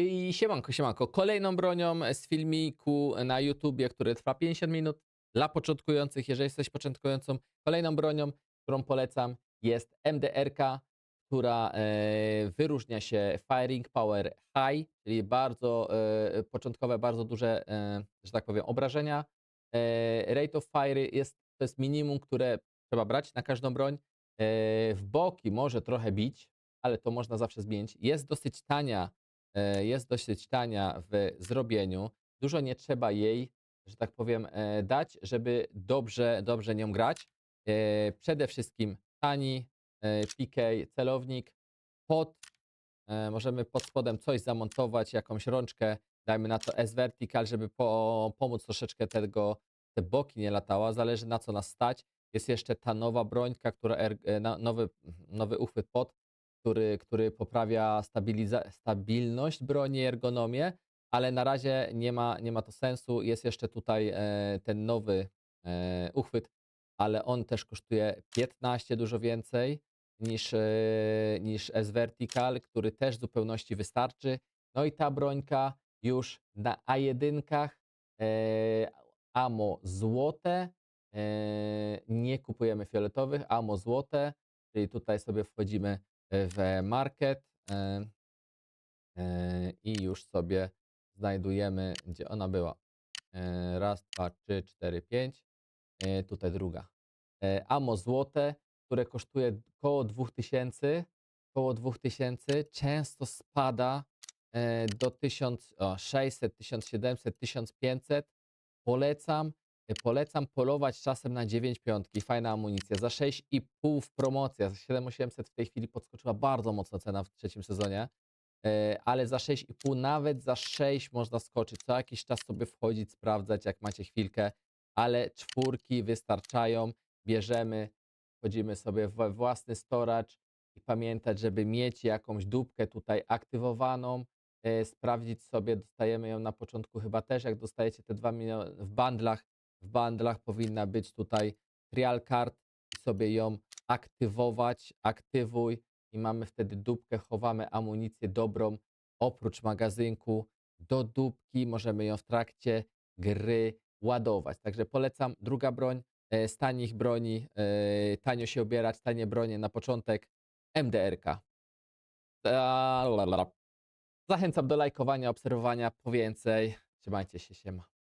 I siemanko, siemanko. Kolejną bronią z filmiku na YouTubie, który trwa 50 minut dla początkujących. Jeżeli jesteś początkującą, kolejną bronią, którą polecam jest MDR-ka, która e, wyróżnia się Firing Power High, czyli bardzo e, początkowe, bardzo duże, e, że tak powiem, obrażenia. E, rate of Fire jest, to jest minimum, które trzeba brać na każdą broń. E, w boki może trochę bić, ale to można zawsze zmienić. Jest dosyć tania jest dosyć tania w zrobieniu. Dużo nie trzeba jej, że tak powiem, e, dać, żeby dobrze, dobrze nią grać. E, Przede wszystkim tani e, PK, celownik, pod, e, możemy pod spodem coś zamontować, jakąś rączkę, dajmy na to S-Vertical, żeby po, pomóc troszeczkę tego, te boki nie latała, zależy na co nas stać. Jest jeszcze ta nowa brońka, która, e, nowy, nowy uchwyt pod, który, który poprawia stabilność broni, ergonomię, ale na razie nie ma, nie ma to sensu. Jest jeszcze tutaj e, ten nowy e, uchwyt, ale on też kosztuje 15, dużo więcej niż, e, niż S-Vertical, który też w zupełności wystarczy. No i ta brońka już na A1 e, amo złote, nie kupujemy fioletowych, amo złote, czyli tutaj sobie wchodzimy w market e, e, i już sobie znajdujemy, gdzie ona była. E, Raz, dwa, trzy, cztery, pięć. Tutaj druga. Amo złote, które kosztuje około 2000, około 2000, często spada do 1600, 1700, 1500. Polecam, polecam polować czasem na 9 piątki, fajna amunicja. Za 6,5 w promocji, za 7800 w tej chwili podskoczyła bardzo mocno cena w trzecim sezonie. E, ale za 6,5, nawet za 6 można skoczyć. Co jakiś czas sobie wchodzić, sprawdzać, jak macie chwilkę, ale czwórki wystarczają. Bierzemy, wchodzimy sobie we własny storage i pamiętać, żeby mieć jakąś dupkę tutaj aktywowaną, e, sprawdzić sobie, dostajemy ją na początku chyba też, jak dostajecie te 2 miliony w bandlach, w bandlach powinna być tutaj trial card i sobie ją aktywować, aktywuj i mamy wtedy dupkę, chowamy amunicję dobrą, oprócz magazynku, do dupki, możemy ją w trakcie gry ładować. Także polecam, druga broń, e, z tanich broni, e, tanio się obierać, tanie bronie na początek, MDR-ka. Zachęcam do lajkowania, obserwowania po więcej. Trzymajcie się, siema.